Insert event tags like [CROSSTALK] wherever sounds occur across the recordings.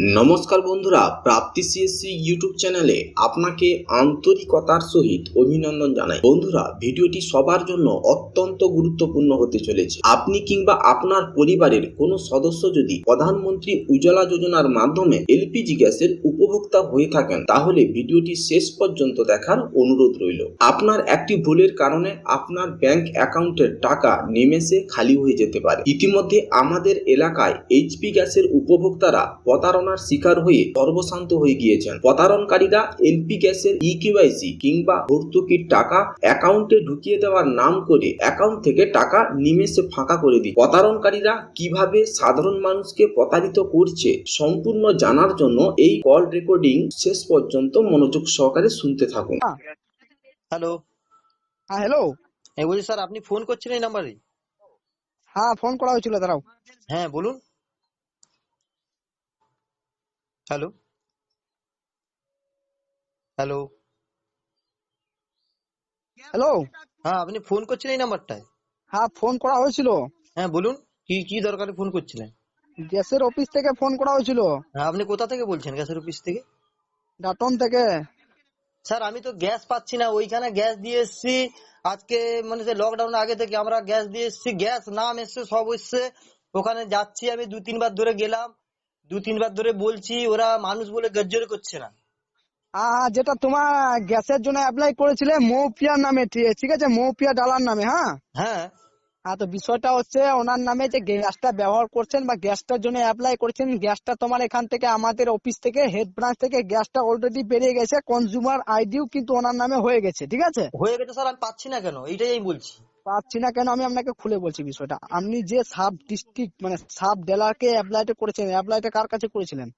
নমস্কার বন্ধুরা, প্রাপ্তি CSC YouTube চ্যানেলে আপনাকে আন্তরিকতার সহিত অভিনন্দন জানাই। বন্ধুরা, ভিডিওটি সবার জন্য অত্যন্ত গুরুত্বপূর্ণ হতে চলেছে। আপনি কিংবা আপনার পরিবারের কোনো সদস্য যদি প্রধানমন্ত্রী উজ্জ্বলা যোজনার মাধ্যমে এলপিজি গ্যাসের উপভোক্তা হয়ে থাকেন, তাহলে ভিডিওটি শেষ পর্যন্ত দেখার অনুরোধ রইল। আপনার একটি ভুলের কারণে আপনার ব্যাংক অ্যাকাউন্টের টাকা নেমেসে খালি হয়ে যেতে পারে। ইতিমধ্যে আমাদের এলাকায় এইচপি গ্যাসের উপভোক্তারা প্রতারণার শিকার হয়ে সর্বশান্ত হয়ে গিয়েছেন। প্রতারণকারীরা এলপি গ্যাসের ইকিউআইসি কিংবা ভর্তুকির টাকা অ্যাকাউন্টে ঢুকিয়ে দেওয়ার নাম করে অ্যাকাউন্ট থেকে টাকা নিমেষে ফাঁকা করে দিই প্রতারণকারীরা কীভাবে সাধারণ মানুষকে প্রতারিত করছে সম্পূর্ণ জানার জন্য এই কল রেকর্ডিং শেষ পর্যন্ত মনোযোগ সহকারে শুনতে থাকুন। হ্যালো। হ্যাঁ হ্যালো। হ্যাঁ বলছি স্যার আপনি ফোন করছেন এই নাম্বারে? হ্যাঁ ফোন করা হয়েছিল দাঁড়াও। হ্যাঁ বলুন। হ্যালো হ্যালো হ্যালো হ্যাঁ আপনি ফোন করছেন এই নাম্বারটায়? হ্যাঁ ফোন করা হয়েছিল। হ্যাঁ বলুন কি কি দরকারে ফোন করছিলেন? গ্যাসের অফিস থেকে ফোন করা হয়েছিল। হ্যাঁ আপনি কোথা থেকে বলছেন গ্যাসের অফিস থেকে? ডাটন থেকে। স্যার আমি তো গ্যাস পাচ্ছি না ওইখানে গ্যাস দিয়ে এসছি। আজকে মানে যে লকডাউন আগে থেকে আমরা গ্যাস দিয়ে এসছি গ্যাস নাম এসছে সব এসছে। ওখানে যাচ্ছি আমি দু তিনবার ধরে গেলাম। দু তিনবার ধরে বলছি ওরা মানুষ বলে গজ্জর করছে না। যেটা তোমার গ্যাসের জন্য অ্যাপ্লাই করেছিলে মৌপিয়ার নামে ঠিক আছে মৌপিয়া ডালার নামে হ্যাঁ? হ্যাঁ। হ্যাঁ তো বিষয়টা হচ্ছে ওনার নামে যে গ্যাসটা ব্যবহার করছেন বা গ্যাসটার জন্য অ্যাপ্লাই করেছেন গ্যাসটা তোমার এখান থেকে আমাদের অফিস থেকে হেড ব্রাঞ্চ থেকে গ্যাসটা অলরেডি বেরিয়ে গেছে কনজিউমার আইডিও কিন্তু ওনার নামে হয়ে গেছে ঠিক আছে? হয়ে গেছে স্যার আমি পাচ্ছি না কেন? এইটাই আমি বলছি। পাচ্ছি না কেন আমি আপনাকে খুলে বলছি বিষয়টা। আপনি যে সাব ডিস্ট্রিক্ট মানে সাব ডেলারকে অ্যাপ্লাইটা করেছেন অ্যাপ্লাইটা কার কাছে করেছিলেন?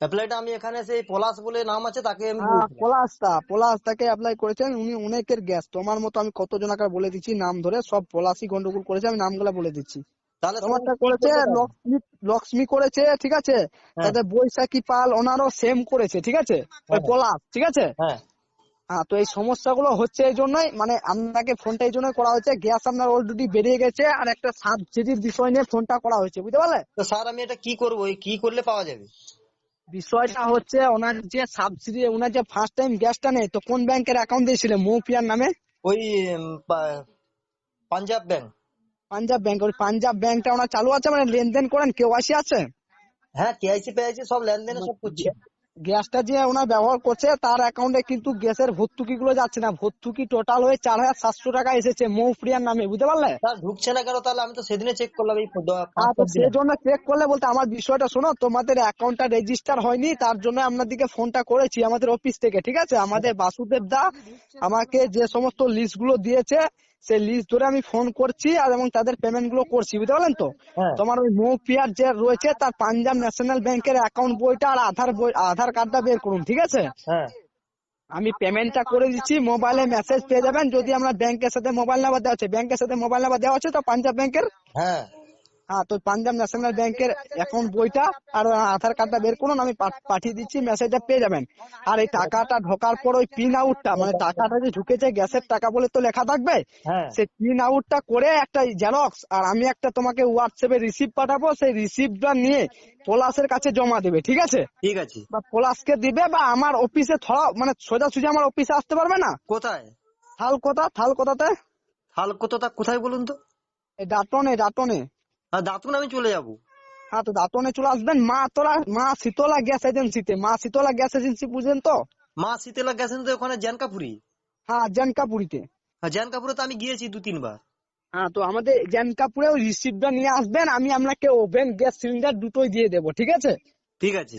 অ্যাপ্লাইটা আমি এখানে সেই পলাশ বলে নাম আছে তাকে আমি হ্যাঁ, বলছিলাম। পলাশদা পলাশদাকে অ্যাপ্লাই করেছেন উনি অনেকের গ্যাস তোমার মতো আমি কত জনাকার বলে দিচ্ছি নাম ধরে সব পলাশি গন্ডগোল করেছে আমি নামগুলা বলে দিচ্ছি। তাহলে তোমারটা করেছে লক্ষ্মী লক্ষ্মী করেছে ঠিক আছে? হ্যাঁ। তাদের বৈশাখী পাল ওনারও সেম করেছে ঠিক আছে? ওই হ্যাঁ। পলাশ ঠিক আছে? হ্যাঁ। হ্যাঁ তো এই সমস্যাগুলো হচ্ছে এই জন্যই মানে আপনাকে ফোনটা এই জন্যই করা হয়েছে গ্যাস আপনার অলরেডি বেরিয়ে গেছে আর একটা সাবসিডির বিষয় নিয়ে ফোনটা করা হয়েছে বুঝতে পারলে? তো স্যার আমি এটা কি করব? কি করলে পাওয়া যাবে? বিষয়টা হচ্ছে ওনার যে সাবসিডি ওনার যে ফার্স্ট টাইম গ্যাসটা নেই তো কোন ব্যাংকের অ্যাকাউন্ট দিয়েছিলেন মৌপিয়ার নামে? ওই পাঞ্জাব ব্যাংক পাঞ্জাব ব্যাংক ওই পাঞ্জাব ব্যাংকটা ওনার চালু আছে? মানে লেনদেন করেন? কেওয়াইসি আছে? হ্যাঁ কেআইসি পেআইসি সব লেনদেন সব করছি। গ্যাসটা যে ওনার ব্যবহার করছে তার অ্যাকাউন্টে কিন্তু গ্যাসের ভর্তুকি গুলো যাচ্ছে না। ভর্তুকি টোটাল হয়ে চার হাজার সাতশো টাকা এসেছে মৌপ্রিয়ার নামে বুঝতে পারলে? ঢুকছে না কেন তাহলে? আমি তো সেদিনে চেক করলাম এই। সেই জন্য চেক করলে বলতে আমার বিষয়টা শোনো তোমাদের অ্যাকাউন্টটা রেজিস্টার হয়নি তার জন্য আপনাদেরকে ফোনটা করেছি আমাদের অফিস থেকে ঠিক আছে? আমাদের বাসুদেব দা আমাকে যে সমস্ত লিস্টগুলো দিয়েছে সেই লিস্ট ধরে আমি ফোন করছি আর এবং তাদের পেমেন্টগুলো করছি বুঝতে পারলেন তো? হ্যাঁ। তোমার ওই মৌপিয়ার যে রয়েছে তার পাঞ্জাব ন্যাশনাল ব্যাংকের অ্যাকাউন্ট বইটা আর আধার বই আধার কার্ডটা বের করুন ঠিক আছে? আমি আমি পেমেন্টটা করে দিচ্ছি মোবাইলে মেসেজ পেয়ে যাবেন যদি আমরা ব্যাংকের সাথে মোবাইল নাম্বার দেওয়া আছে ব্যাংকের সাথে মোবাইল নাম্বার দেওয়া আছে তো পাঞ্জাব ব্যাংকের হ্যাঁ। হ্যাঁ তো পাঞ্জাব ন্যাশনাল ব্যাংকের অ্যাকাউন্ট বইটা আর আধার কার্ডটা বের করুন আমি পাঠিয়ে দিচ্ছি মেসেজটা পেয়ে যাবেন। আর এই টাকাটা ঢোকার পর ওই পিন আউটটা মানে টাকাটা যে ঢুকেছে গ্যাসের টাকা বলে তো লেখা থাকবে হ্যাঁ। সেই পিন আউটটা করে একটা জেরক্স আর আমি একটা তোমাকে হোয়াটসঅ্যাপে রিসিভ পাঠাবো সেই রিসিপ্টটা নিয়ে পলাশের কাছে জমা দেবে ঠিক আছে? ঠিক আছে। বা পলাশকে দিবে বা আমার অফিসে থোড়া মানে সোজাসুজি আমার অফিসে আসতে পারবে না? কোথায়? থাল কথা থাল কথাতে হাল কোথাটা কোথায় বলুন তো? এই ডাটনে ডাটনে দাঁতুন আমি চলে যাব। হ্যাঁ তো দাঁতনে চলে আসবেন। মা তোলা মা শীতলা গ্যাস এজেন্সিতে। মা শীতলা গ্যাস এজেন্সি বুঝলেন তো? মা শীতলা গেছেন তো ওখানে জ্যানকাপুরি। হ্যাঁ জানকাপুরিতে আর জ্যানকাপুরে তো আমি গিয়েছি দু তিনবার। হ্যাঁ তো আমাদের জানকাপুরে ওই রিসিপ্টটা নিয়ে আসবেন। আমি আপনাকে ওভেন গ্যাস সিলিন্ডার দুটোই দিয়ে দেবো ঠিক আছে? ঠিক আছে।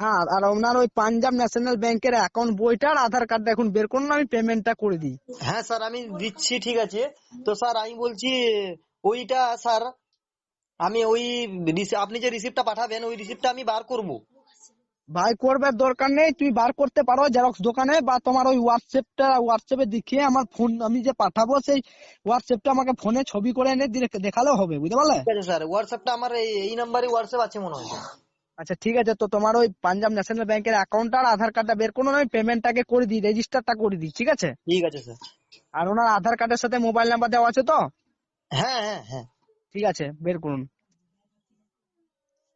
হ্যাঁ আর ওনার ওই পাঞ্জাব ন্যাশনাল ব্যাংকের অ্যাকাউন্ট বইটা আর আধার কার্ডটা এখন বের করুন আমি পেমেন্টটা করে দিই। হ্যাঁ স্যার আমি দিচ্ছি ঠিক আছে। তো স্যার আমি বলছি ওইটা স্যার আমি ওই আপনি যে রিসিপ্টটা পাঠাবেন ওই রিসিপ্টটা আমি বার করব। ভাই করবার দরকার নেই তুই বার করতে পারো জেরক্স দোকানে বা তোমার ওই হোয়াটসঅ্যাপটা হোয়াটসঅ্যাপে দেখিয়ে আমার ফোন আমি যে পাঠাবো সেই হোয়াটসঅ্যাপটা আমাকে ফোনে ছবি করে এনে দেখালেও হবে বুঝতে পারলে? ঠিক আছে স্যার হোয়াটসঅ্যাপটা আমার এই এই নাম্বারে হোয়াটসঅ্যাপ আছে মনে হয়। আচ্ছা ঠিক আছে তো তোমার ওই পাঞ্জাব ন্যাশনাল ব্যাংকের অ্যাকাউন্ট আর আধার কার্ডটা বের করুন আমি পেমেন্টটাকে করে দিই রেজিস্টারটা করে দিই ঠিক আছে? ঠিক আছে স্যার আর ওনার আধার কার্ডের সাথে মোবাইল নাম্বার দেওয়া আছে তো? হ্যাঁ হ্যাঁ হ্যাঁ। ঠিক আছে বের করুন।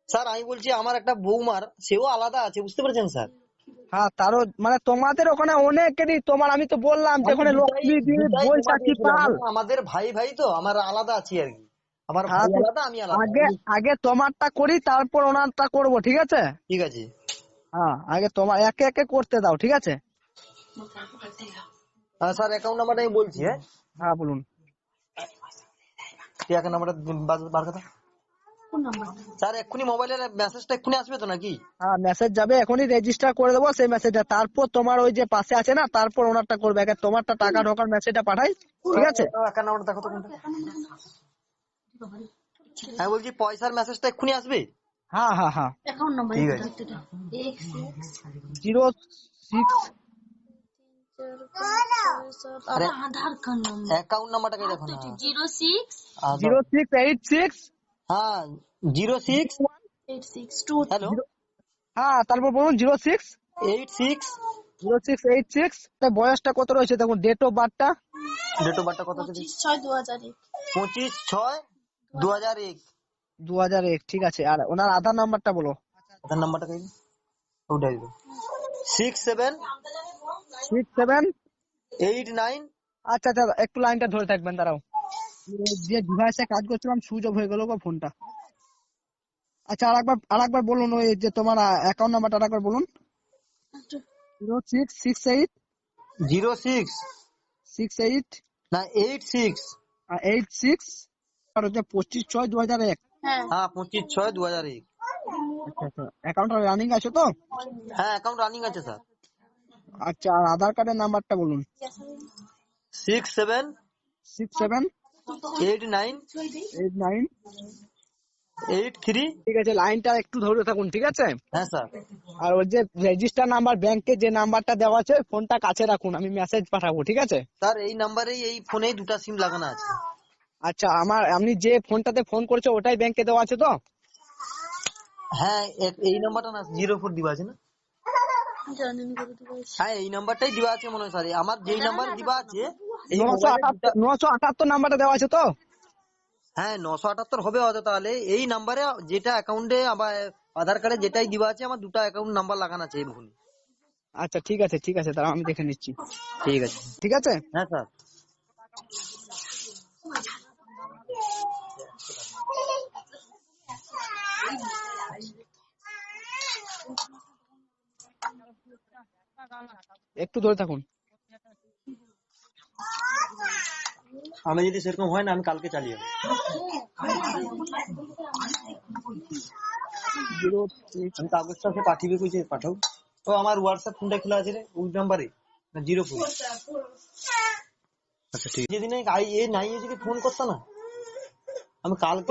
স্যার আমি বলছি আমার একটা বৌমার সেও আলাদা আছে বুঝতে পেরেছেন স্যার? হ্যাঁ তারও মানে তোমাদের ওখানে অনেকেরই তোমার আমি তো বললাম যে ওখানে লক্ষ্মী দিয়ে বৈশাখী পাল। আমাদের ভাই ভাই তো আমার আলাদা আছি আর কি। আমার ভাই আলাদা আমি আলাদা। আগে আগে তোমারটা করি তারপর ওনারটা করব ঠিক আছে? ঠিক আছে। হ্যাঁ আগে তোমার একে একে করতে দাও ঠিক আছে? হ্যাঁ স্যার অ্যাকাউন্ট নাম্বারটা আমি বলছি হ্যাঁ? হ্যাঁ বলুন। তুই অ্যাকাউন্ট নাম্বারটা বার- বার কথা। স্যার এক্ষুনি মোবাইলের মেসেজটা এক্ষুনি আসবে তো নাকি? হ্যাঁ মেসেজ যাবে এখনই রেজিস্টার করে দেবো সেই মেসেজটা তারপর তোমার ওই যে পাশে আছে না তারপর ওনারটা করবে। আগে তোমারটা টাকা ঢোকার মেসেজটা পাঠাই ঠিক আছে? দেখো তো কোনটা। হ্যাঁ বলছি পয়সার মেসেজটা এক্ষুনি আসবে? হ্যাঁ হ্যাঁ হ্যাঁ। অ্যাকাউন্ট নাম্বার ঠিক আছে। এক জিরো সিক্স আরে আধার কার্ড নাম্বার। অ্যাকাউন্ট নাম্বারটাকে দেখো না। জিরো সিক্স এইট সিক্স হ্যাঁ zero six eight six two hello হ্যাঁ তারপর বলুন zero six eight six zero six eight six বয়সটা কত রয়েছে? দেখুন ডেট অফ বার্থটা ডেট অফ বার্থটা কত আছে পঁচিশ ছয় দু হাজার এক। পঁচিশ ছয় দু হাজার এক। দু হাজার এক ঠিক আছে। আর ওনার আধার নাম্বারটা বলো। আধার নাম্বারটা কই ওটাই six seven six seven eight nine আচ্ছা আচ্ছা একটু লাইনটা ধরে থাকবেন দাঁড়াও। যে ডিভাইসে কাজ করছিলাম সুইচ অফ হয়ে গেল গো ফোনটা। আচ্ছা আরেকবার আরেকবার বলুন ওই যে তোমার অ্যাকাউন্ট নাম্বারটা আরেকবার বলুন। Zero six six eight zero six six eight না এইট সিক্স এইট সিক্স আর হচ্ছে পঁচিশ ছয় দু হাজার এক। হ্যাঁ। হ্যাঁ পঁচিশ ছয় দু হাজার এক। আচ্ছা আচ্ছা। অ্যাকাউন্টটা রানিং আছে তো? হ্যাঁ অ্যাকাউন্ট রানিং আছে স্যার। আচ্ছা আর আধার কার্ডের নাম্বারটা বলুন। Six seven six seven eight nine eight nine eight three ঠিক আছে লাইনটা একটু ধরে থাকুন ঠিক আছে? হ্যাঁ স্যার। আর ওই যে রেজিস্টার নাম্বার ব্যাংকে যে নাম্বারটা দেওয়া আছে ফোনটা কাছে রাখুন আমি মেসেজ পাঠাবো ঠিক আছে? স্যার এই নাম্বারেই এই ফোনেই দুটা সিম লাগানো আছে। আচ্ছা আমার আপনি যে ফোনটাতে ফোন করেছে ওটাই ব্যাংকে দেওয়া আছে তো? হ্যাঁ এই নাম্বারটা না জিরো ফোর দিবা আছে না? হ্যাঁ এই নাম্বারটাই দেওয়া আছে মনে হয় স্যার। আমার যেই নাম্বার দেওয়া আছে এই নশো আটাত্তর নাম্বারটা দেওয়া আছে তো? হ্যাঁ নশো আটাত্তর হবে হয়তো তাহলে। এই নাম্বারে যেটা অ্যাকাউন্টে আমার আধার কার্ডে যেটাই দিবা আছে আমার দুটা অ্যাকাউন্ট নাম্বার লাগানো আছে এই ফোনে আচ্ছা ঠিক আছে ঠিক আছে তাহলে আমি দেখে নিচ্ছি। ঠিক আছে। ঠিক আছে? হ্যাঁ স্যার। একটু ধরে থাকুন। আমি যদি সেরকম হয় না আমি কালকে চালিয়ে আমি কাগজটা সে পাঠিয়ে কইছে পাঠাও। ও আমার হোয়াটসঅ্যাপ ফোনটা খোলা আছে রে ওই নাম্বারে না জিরো ফোর আচ্ছা ঠিক। যেদিন আই এ নাই এ যদি ফোন করতো না আমি কালকে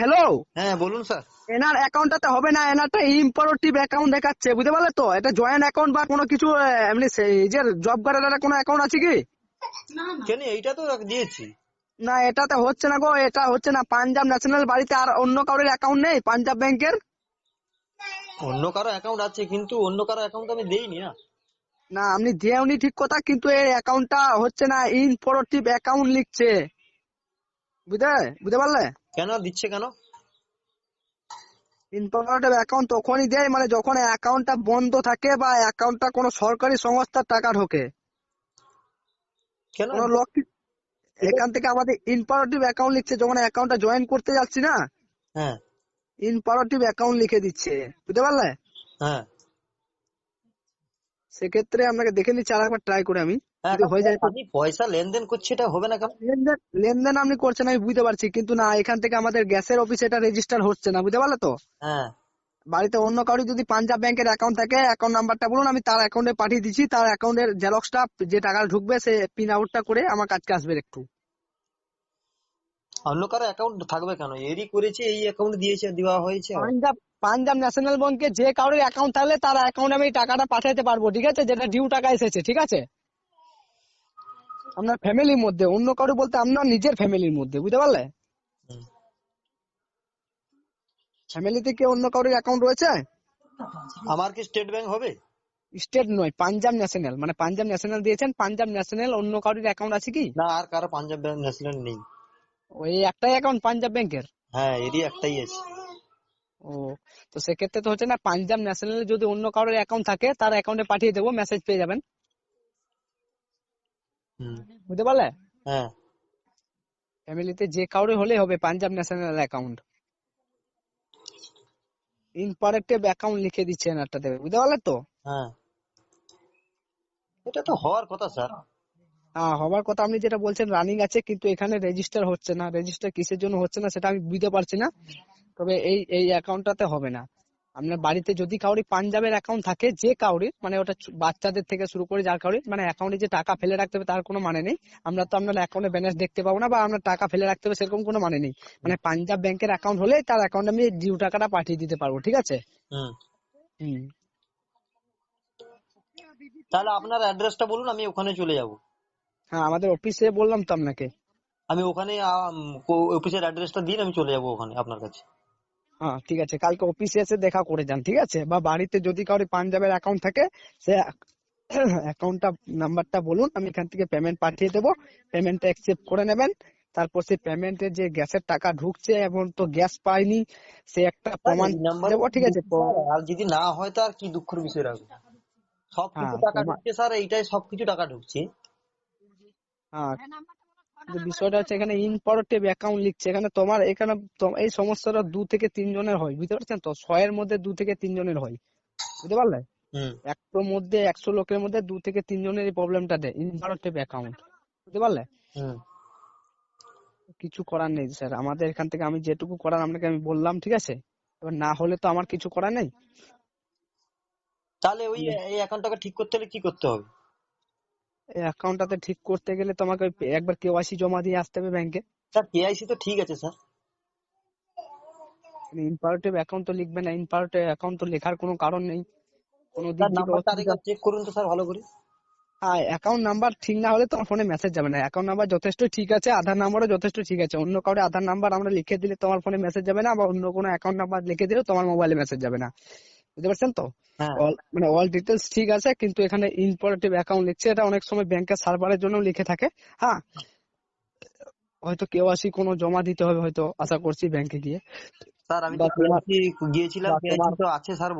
হ্যালো হ্যাঁ বলুন স্যার এনার অ্যাকাউন্টটাতে হবে না এনারটা ইম্পোর্টিভ অ্যাকাউন্ট দেখাচ্ছে বুঝতে পারলে তো? এটা জয়েন্ট অ্যাকাউন্ট বা কোনো কিছু এমনি সেই যে জব কার্ডের কোনো অ্যাকাউন্ট আছে কি? না না। কেন এইটা তো দিয়েছি। না এটাতে হচ্ছে না গো এটা হচ্ছে না পাঞ্জাব ন্যাশনাল বাড়িতে আর অন্য কারোর অ্যাকাউন্ট নেই পাঞ্জাব ব্যাংকের? অন্য কারও অ্যাকাউন্ট আছে কিন্তু অন্য কারও অ্যাকাউন্ট আমি দেইনি না। না আপনি দেওনি ঠিক কথা কিন্তু এই অ্যাকাউন্টটা হচ্ছে না ইনফরটিভ অ্যাকাউন্ট লিখছে। বুঝতে বুঝতে পারলে? কেন দিচ্ছে কেন? ইনফরমেটিভ অ্যাকাউন্ট তখনই দেয় মানে যখন অ্যাকাউন্টটা বন্ধ থাকে বা অ্যাকাউন্টটা কোনো সরকারি সংস্থার টাকা ঢোকে। কেন? কোনো লোক এখান থেকে আমাদের ইনফরমেটিভ অ্যাকাউন্ট লিখছে যখন অ্যাকাউন্টটা জয়েন করতে যাচ্ছি না হ্যাঁ। ইনফরমেটিভ অ্যাকাউন্ট লিখে দিচ্ছে বুঝতে পারলে? হ্যাঁ। সেক্ষেত্রে আপনাকে দেখে নিচ্ছি আর একবার ট্রাই করে আমি। আপনি পয়সা লেনদেন করছে এটা হবে না কেন? লেনদেন লেনদেন আপনি করছেন আমি বুঝতে পারছি কিন্তু না এখান থেকে আমাদের গ্যাসের অফিসে এটা রেজিস্টার হচ্ছে না বুঝতে পারলে তো? হ্যাঁ। বাড়িতে অন্য কারও যদি পাঞ্জাব ব্যাংকের অ্যাকাউন্ট থাকে অ্যাকাউন্ট নাম্বারটা বলুন আমি তার অ্যাকাউন্টে পাঠিয়ে দিচ্ছি তার অ্যাকাউন্টের জেরক্সটা যে টাকা ঢুকবে সে পিন আউটটা করে আমার কাছকে আসবে একটু। অন্য কারও অ্যাকাউন্ট থাকবে কেন? এরই করেছে এই অ্যাকাউন্ট দিয়েছে দেওয়া হয়েছে। পাঞ্জাব পাঞ্জাব ন্যাশনাল ব্যাংকে যে কারোর অ্যাকাউন্ট থাকলে তার অ্যাকাউন্টে আমি টাকাটা পাঠাতে পারব ঠিক আছে? যেটা ডিউ টাকা এসেছে ঠিক আছে? আপনার ফ্যামিলির মধ্যে অন্য কারও বলতে আপনার নিজের ফ্যামিলির মধ্যে বুঝতে পারলে। ফ্যামিলিতে কি অন্য কারোর অ্যাকাউন্ট রয়েছে? আমার কি স্টেট ব্যাংক হবে? স্টেট নয় পাঞ্জাব ন্যাশনাল মানে পাঞ্জাব ন্যাশনাল দিয়েছেন পাঞ্জাব ন্যাশনাল অন্য কারোর অ্যাকাউন্ট আছে কি? না আর কারও পাঞ্জাব ব্যাংক ন্যাশনাল নেই। ওই একটাই অ্যাকাউন্ট পাঞ্জাব ব্যাংকের হ্যাঁ এরই একটাই আছে। ও তো সেক্ষেত্রে তো হচ্ছে না পাঞ্জাব ন্যাশনালে যদি অন্য কারোর অ্যাকাউন্ট থাকে তার অ্যাকাউন্টে পাঠিয়ে দেবো মেসেজ পেয়ে যাবেন। বুঝতে পারলে? হ্যাঁ। ফ্যামিলিতে যে কাউরে হলেই হবে Punjab National account. Inoperative account লিখে দিচ্ছেন একটাতে বুঝতে পারলে তো? হ্যাঁ। এটা তো হওয়ার কথা স্যার। হ্যাঁ হবার কথা আপনি যেটা বলছেন রানিং আছে কিন্তু এখানে রেজিস্টার হচ্ছে না। রেজিস্টার কিসের জন্য হচ্ছে না সেটা আমি বুঝতে পারছি না। তবে এই এই অ্যাকাউন্টটাতে হবে না। আপনার বাড়িতে যদি কাউরি পাঞ্জাবের অ্যাকাউন্ট থাকে যে কাউরি মানে ওটা বাচ্চাদের থেকে শুরু করে যার কাউরি মানে অ্যাকাউন্টে যে টাকা ফেলে রাখতে হবে তার কোনো মানে নেই। আমরা তো আপনার অ্যাকাউন্টে ব্যালেন্স দেখতে পাবো না বা আপনার টাকা ফেলে রাখতে হবে সেরকম কোনো মানে নেই। মানে পাঞ্জাব ব্যাংকের অ্যাকাউন্ট হলে তার অ্যাকাউন্টে আমি ডিউ টাকাটা পাঠিয়ে দিতে পারব ঠিক আছে? হুম। তাহলে আপনার অ্যাড্রেসটা বলুন আমি ওখানে চলে যাব। হ্যাঁ আমাদের অফিসে বললাম তো আপনাকে। আমি ওখানে অফিসের অ্যাড্রেসটা দিন আমি চলে যাব ওখানে আপনার কাছে। হ্যাঁ ঠিক আছে। কালকে অফিসে এসে দেখা করে যান ঠিক আছে? বা বাড়িতে যদি কারও পাঞ্জাবের অ্যাকাউন্ট থাকে সে [COUGHS] অ্যাকাউন্টটা নাম্বারটা বলুন আমি এখান থেকে পেমেন্ট পাঠিয়ে দেবো। পেমেন্টটা অ্যাকসেপ্ট করে নেবেন। তারপর সেই পেমেন্টের যে গ্যাসের টাকা ঢুকছে এবং তো গ্যাস পাইনি সে একটা প্রমাণ দেবো ঠিক আছে? আর যদি না হয় তো আর কি দুঃখের বিষয় রাখব? সব কিছু হ্যাঁ, টাকা ঢুকছে স্যার এইটাই সব কিছু টাকা ঢুকছে। হ্যাঁ। কিন্তু বিষয়টা হচ্ছে এখানে ইম্পোর্টেড অ্যাকাউন্ট লিখছে। এখানে তোমার এখানে এই সমস্যাটা দু থেকে তিন জনের হয় বুঝতে পারছেন তো? ছয়ের মধ্যে দু থেকে তিন জনের হয় বুঝতে পারলে? একশোর মধ্যে একশো লোকের মধ্যে দু থেকে তিন জনের এই প্রবলেমটা দেয় ইনভার্টেড অ্যাকাউন্ট বুঝতে পারলে? কিছু করার নেই স্যার আমাদের এখান থেকে আমি যেটুকু করার আপনাকে আমি বললাম ঠিক আছে? এবার না হলে তো আমার কিছু করার নেই। তাহলে ওই এই অ্যাকাউন্টটাকে ঠিক করতে হলে কি করতে হবে? অ্যাকাউন্টটাতে ঠিক করতে গেলে তোমাকে একবার কেওয়াইসি জমা দিয়ে আসতে হবে ব্যাংকে স্যার কেআইসি তো ঠিক আছে স্যার। ইনপারেটিভ অ্যাকাউন্ট তো লিখবে না ইনপারেটিভ অ্যাকাউন্ট তো লেখার কোনো কারণ নেই। কোনো দিক চেক করুন তো স্যার ভালো করে। হ্যাঁ অ্যাকাউন্ট নাম্বার ঠিক না হলে তোমার ফোনে মেসেজ যাবে না। অ্যাকাউন্ট নাম্বার যথেষ্ট ঠিক আছে আধার নাম্বারও যথেষ্ট ঠিক আছে। অন্য কাউরে আধার নাম্বার আমরা লিখে দিলে তোমার ফোনে মেসেজ যাবে না বা অন্য কোনো অ্যাকাউন্ট নাম্বার লিখে দিলে তোমার মোবাইলে মেসেজ যাবে না। বুঝতে পারছেন তো? হ্যাঁ। মানে অল ডিটেলস ঠিক আছে কিন্তু এখানে ইম্পোর্টেটিভ অ্যাকাউন্ট লিখছে। এটা অনেক সময় ব্যাংকের সার্ভারের জন্য লিখে থাকে হ্যাঁ? হয়তো কেওয়াইসি কোনো জমা দিতে হবে হয়তো আশা করছি ব্যাংকে গিয়ে। স্যার আমি গিয়েছিলাম আছে স্যার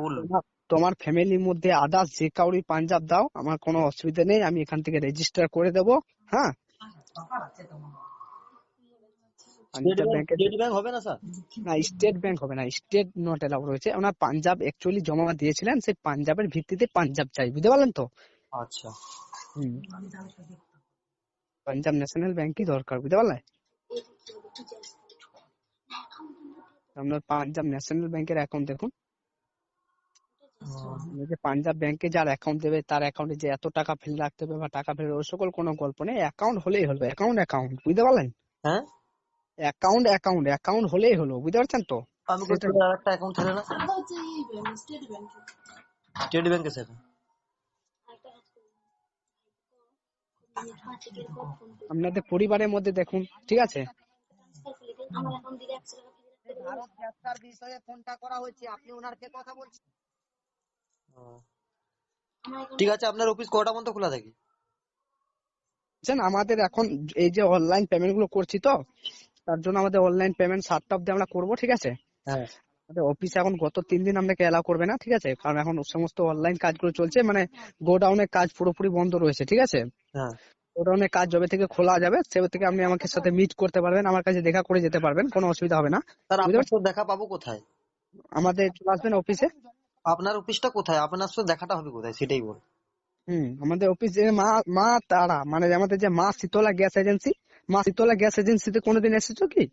তোমার ফ্যামিলির মধ্যে আদার্স যে কাউরি পাঞ্জাব দাও আমার কোনো অসুবিধা নেই আমি এখান থেকে রেজিস্টার করে দেবো হ্যাঁ? স্টেট ব্যাংক হবে না স্যার? না স্টেট ব্যাংক হবে না স্টেট নট এলাউ রয়েছে। ওনার পাঞ্জাব অ্যাকচুয়ালি জমা দিয়েছিলেন সেই পাঞ্জাবের ভিত্তিতে পাঞ্জাব চাই বুঝতে পারলেন তো? আচ্ছা। হুম। পাঞ্জাব ন্যাশনাল ব্যাংকই দরকার বুঝতে পারলে? আপনার পাঞ্জাব ন্যাশনাল ব্যাংকের অ্যাকাউন্ট দেখুন। যে পাঞ্জাব ব্যাংকে যার অ্যাকাউন্ট দেবে তার অ্যাকাউন্টে যে এত টাকা ফেলে রাখতে হবে বা টাকা ফেলে ওই সকল কোনো গল্প নেই। অ্যাকাউন্ট হলেই হলো অ্যাকাউন্ট অ্যাকাউন্ট বুঝতে পারলেন? হ্যাঁ? অ্যাকাউন্ট অ্যাকাউন্ট অ্যাকাউন্ট হলেই হলো বুঝতে পারছেন তো আমি। করতে আর একটা অ্যাকাউন্ট থাকে না স্টেট ব্যাংকে স্টেট ব্যাংকে স্যার আপনাদের পরিবারের মধ্যে দেখুন ঠিক আছে। ভারত বিষয়ে ফোনটা করা হয়েছে আপনি ওনারকে কথা বলছেন ঠিক আছে আপনার অফিস কটা পর্যন্ত খোলা থাকে আমাদের এখন এই যে অনলাইন পেমেন্টগুলো করছি তো তার জন্য আমাদের অনলাইন পেমেন্ট সাতটা অব্দি আমরা করব ঠিক আছে? হ্যাঁ। আমাদের অফিসে এখন গত তিন দিন আপনাকে এলাও করবে না ঠিক আছে? কারণ এখন সমস্ত অনলাইন কাজগুলো চলছে মানে গোডাউনের কাজ পুরোপুরি বন্ধ রয়েছে ঠিক আছে? হ্যাঁ। গোডাউনের কাজ যবে থেকে খোলা যাবে সেবে থেকে আপনি আমাকে সাথে মিট করতে পারবেন আমার কাছে দেখা করে যেতে পারবেন কোনো অসুবিধা হবে না। স্যার আপনার সাথে দেখা পাবো কোথায়? আমাদের চলে আসবেন অফিসে আপনার অফিসটা কোথায়? আপনার সাথে দেখাটা হবে কোথায়? সেটাই বল হুম আমাদের অফিস যে মা মা তারা মানে আমাদের যে মা শীতলা গ্যাস এজেন্সি মা শীতলা গ্যাস এজেন্সিতে কোনোদিন এসেছ কি?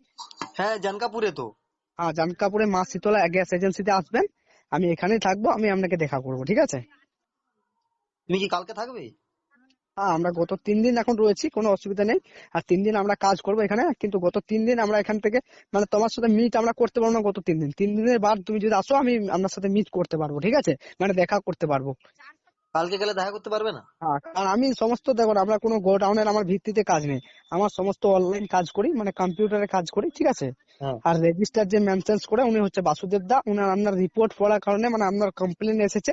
হ্যাঁ জানকাপুরে তো। হ্যাঁ জানকাপুরে মা শীতলা গ্যাস এজেন্সিতে আসবেন। আমি এখানেই থাকব আমি আপনাকে দেখা করব ঠিক আছে? তুমি কি কালকে থাকবে? হ্যাঁ আমরা গত তিন দিন এখন রয়েছি কোনো অসুবিধা নেই। আর তিন দিন আমরা কাজ করব এখানে কিন্তু গত তিন দিন আমরা এখান থেকে মানে তোমার সাথে মিট আমরা করতে পারব না গত তিন দিন। তিন দিনের বাদ তুমি যদি আসো আমি আপনার সাথে মিট করতে পারব ঠিক আছে? মানে দেখা করতে পারব। কালকে গেলে দেখা করতে পারবে না? হ্যাঁ কারণ আমি সমস্ত দেখো আমরা কোনো গোডাউনের আমার ভিত্তিতে কাজ নেই। আমার সমস্ত অনলাইন কাজ করি মানে কম্পিউটারে কাজ করি ঠিক আছে? হ্যাঁ। আর রেজিস্টার যে মেনশনস করে উনি হচ্ছে বাসুদেব দা উনার আপনার রিপোর্ট পড়ার কারণে মানে আপনার কমপ্লেন এসেছে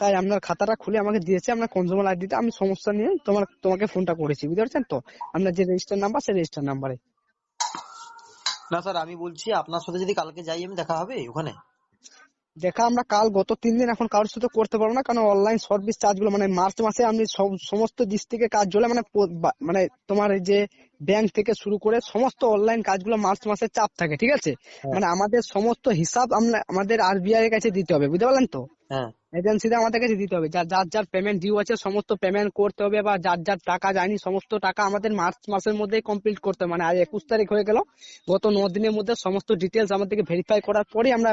তাই আপনার খাতাটা খুলে আমাকে দিয়েছে আপনার কনজিউমার আইডিটা আমি সমস্যা নিয়ে তোমার তোমাকে ফোনটা করেছি বুঝতে পারছেন তো? আপনার যে রেজিস্টার নাম্বার সেই রেজিস্টার নাম্বারে না স্যার আমি বলছি আপনার সাথে যদি কালকে যাই আমি দেখা হবে ওখানে? দেখা আমরা কাল গত তিন দিন এখন কারোর সাথে করতে পারব না কারণ অনলাইন সার্ভিস চার্জগুলো মানে মার্চ মাসে আমি সব- সমস্ত থেকে কাজ চলে মানে মানে তোমার এই যে ব্যাংক থেকে শুরু করে সমস্ত অনলাইন কাজগুলো মার্চ মাসে চাপ থাকে ঠিক আছে? মানে আমাদের সমস্ত হিসাব আমরা আমাদের আরবিআই এর কাছে দিতে হবে বুঝতে পারলেন তো? হ্যাঁ এজেন্সিতে আমাদের কাছে দিতে হবে। যার যার যার পেমেন্ট ডিউ আছে সমস্ত পেমেন্ট করতে হবে বা যার যার টাকা যায়নি সমস্ত টাকা আমাদের মার্চ মাসের মধ্যেই কমপ্লিট করতে মানে আজ একুশ তারিখ হয়ে গেল। গত ন দিনের মধ্যে সমস্ত ডিটেলস আমাদেরকে ভেরিফাই করার পরে আমরা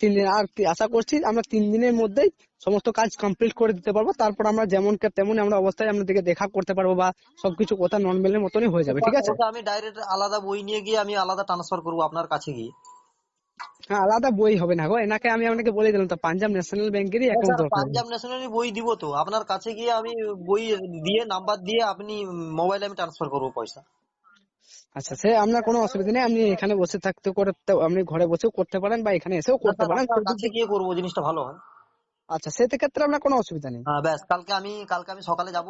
তিন দিন আর আশা করছি আমরা তিন দিনের মধ্যেই সমস্ত কাজ কমপ্লিট করে দিতে পারব। তারপর আমরা যেমন কে তেমন আমরা অবস্থায় আপনাদেরকে দেখা করতে পারব বা সবকিছু কথা নর্মালের মতনই হয়ে যাবে। ঠিক আছে? আমি ডাইরেক্ট আলাদা বই নিয়ে গিয়ে আমি আলাদা ট্রান্সফার করব আপনার কাছে গিয়ে। হ্যাঁ আলাদা বই হবে না গো। এনাকে আমি আপনাকে বলে দিলাম তো পাঞ্জাব ন্যাশনাল ব্যাংকেরই অ্যাকাউন্ট দরকার। পাঞ্জাব ন্যাশনালি বই দিব তো। আপনার কাছে গিয়ে আমি বই দিয়ে নাম্বার দিয়ে আপনি মোবাইলে আমি ট্রান্সফার করব পয়সা। আচ্ছা সে আপনার কোনো অসুবিধা নেই আপনি এখানে বসে থাকতে করতে আপনি ঘরে বসেও করতে পারেন বা এখানে এসেও করতে স্যার, পারেন। কাছে গিয়ে করব জিনিসটা ভালো হয়। আচ্ছা সেক্ষেত্রে আপনার কোনো অসুবিধা নেই। হ্যাঁ ব্যাস কালকে আমি কালকে আমি সকালে যাব।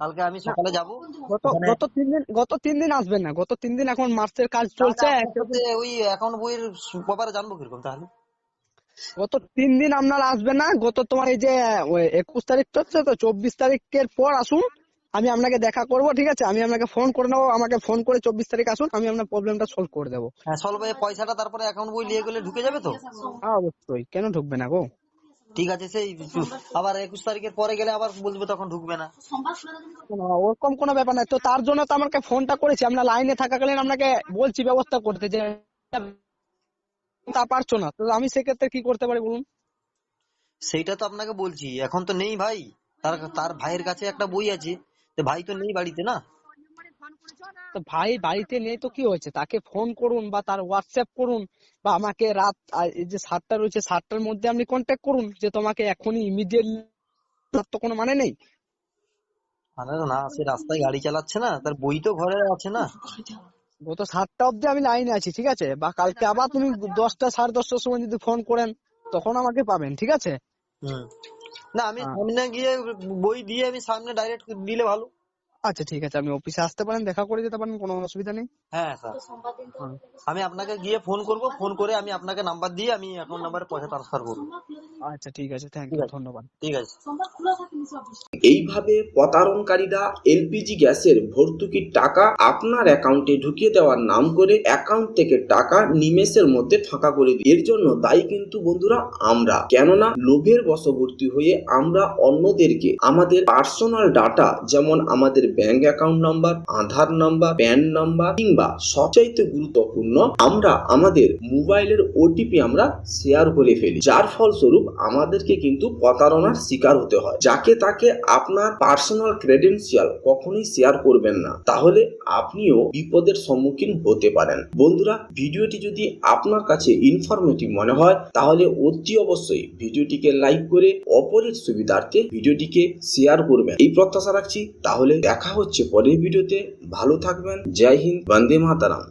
কালকে আমি সকালে যাব। গত গত তিন দিন গত তিন দিন আসবেন না। গত তিন দিন এখন মার্চের কাজ চলছে। ওই অ্যাকাউন্ট বইয়ের ব্যাপারে জানব কীরকম তাহলে। গত তিন দিন আপনারা আসবেন না। গত তোমার এই যে ওই একুশ তারিখ চলছে তো চব্বিশ তারিখের পর আসুন। আমি আপনাকে দেখা করব ঠিক আছে? আমি আপনাকে ফোন করে নেব। আমাকে ফোন করে চব্বিশ তারিখ আসুন। আমি আপনার প্রবলেমটা সলভ করে দেবো। হ্যাঁ সলভ হয়ে পয়সাটা তারপরে অ্যাকাউন্ট বই নিয়ে গেলে ঢুকে যাবে তো? হ্যাঁ অবশ্যই। কেন ঢুকবে না গো? ঠিক আছে সেই আবার একুশ তারিখের পরে গেলে আবার বলবে তখন ঢুকবে না। না, ওরকম কোনো ব্যাপার নাই তো তার জন্য তো আমাকে ফোনটা করেছি। আপনার লাইনে থাকাকালীন আপনাকে বলছি ব্যবস্থা করতে যে তা পারছ না। তো আমি সেক্ষেত্রে কি করতে পারি বলুন? সেইটা তো আপনাকে বলছি। এখন তো নেই ভাই। তার তার ভাইয়ের কাছে একটা বই আছে। তো ভাই তো নেই বাড়িতে না? তো ভাই বাড়িতে নেই তো কি হয়েছে? তাকে ফোন করুন বা তার হোয়াটসঅ্যাপ করুন বা আমাকে রাত এই যে সাতটা রয়েছে সাতটার মধ্যে আপনি কন্ট্যাক্ট করুন যে তোমাকে এখনই ইমিডিয়েটলি তার তো কোনো মানে নেই। মানে না সে রাস্তায় গাড়ি চালাচ্ছে না তার বই তো ঘরে আছে না। গত সাতটা অবধি আমি লাইনে আছি ঠিক আছে? বা কালকে আবার তুমি দশটা সাড়ে দশটার সময় যদি ফোন করেন তখন আমাকে পাবেন ঠিক আছে? হুম। না আমি হ্যাঁ। সামনে গিয়ে বই দিয়ে আমি সামনে ডাইরেক্ট দিলে ভালো। আচ্ছা ঠিক আছে। আপনি অফিসে আসতে পারেন দেখা করে যেতে পারেন কোনো অসুবিধা নেই। হ্যাঁ স্যার। আমি আপনাকে গিয়ে ফোন করব ফোন করে আমি আপনাকে নাম্বার দিয়ে আমি অ্যাকাউন্ট নাম্বারে পয়সা ট্রান্সফার করব। আচ্ছা ঠিক আছে। থ্যাংক ইউ ধন্যবাদ। ঠিক আছে। সোমবার খোলা থাকে নিচে অফিস। এইভাবে প্রতারণকারীরা এলপিজি গ্যাসের ভর্তুকির টাকা আপনার অ্যাকাউন্টে ঢুকিয়ে দেওয়ার নাম করে অ্যাকাউন্ট থেকে টাকা নিমেষের মধ্যে ফাঁকা করে দিই। এর জন্য দায়ী কিন্তু বন্ধুরা আমরা। কেননা লোভের বশবর্তী হয়ে আমরা অন্যদেরকে আমাদের পার্সোনাল ডাটা যেমন আমাদের bank account number Aadhaar number PAN number কিংবা সবচাইতে গুরুত্বপূর্ণ, আমরা আমাদের মোবাইলের ওটিপি আমরা শেয়ার করে ফেলি। যার ফলস্বরূপ আমাদেরকে কিন্তু প্রতারণার শিকার হতে হয়। যাকে তাকে আপনার পার্সোনাল ক্রেডেন্সিয়াল কখনোই শেয়ার করবেন না। তাহলে আপনিও বিপদের সম্মুখীন হতে পারেন। বন্ধুরা, ভিডিওটি যদি আপনার কাছে ইনফরমেটিভ মনে হয়, তাহলে অতি অবশ্যই ভিডিওটিকে লাইক করে অপরের সুবিধার্থে ভিডিওটিকে শেয়ার করবেন। এই প্রত্যাশা রাখছি, তাহলে দেখা হচ্ছে। পরের ভিডিওতে ভালো থাকবেন। জয় হিন্দ বন্দে মাতারাম।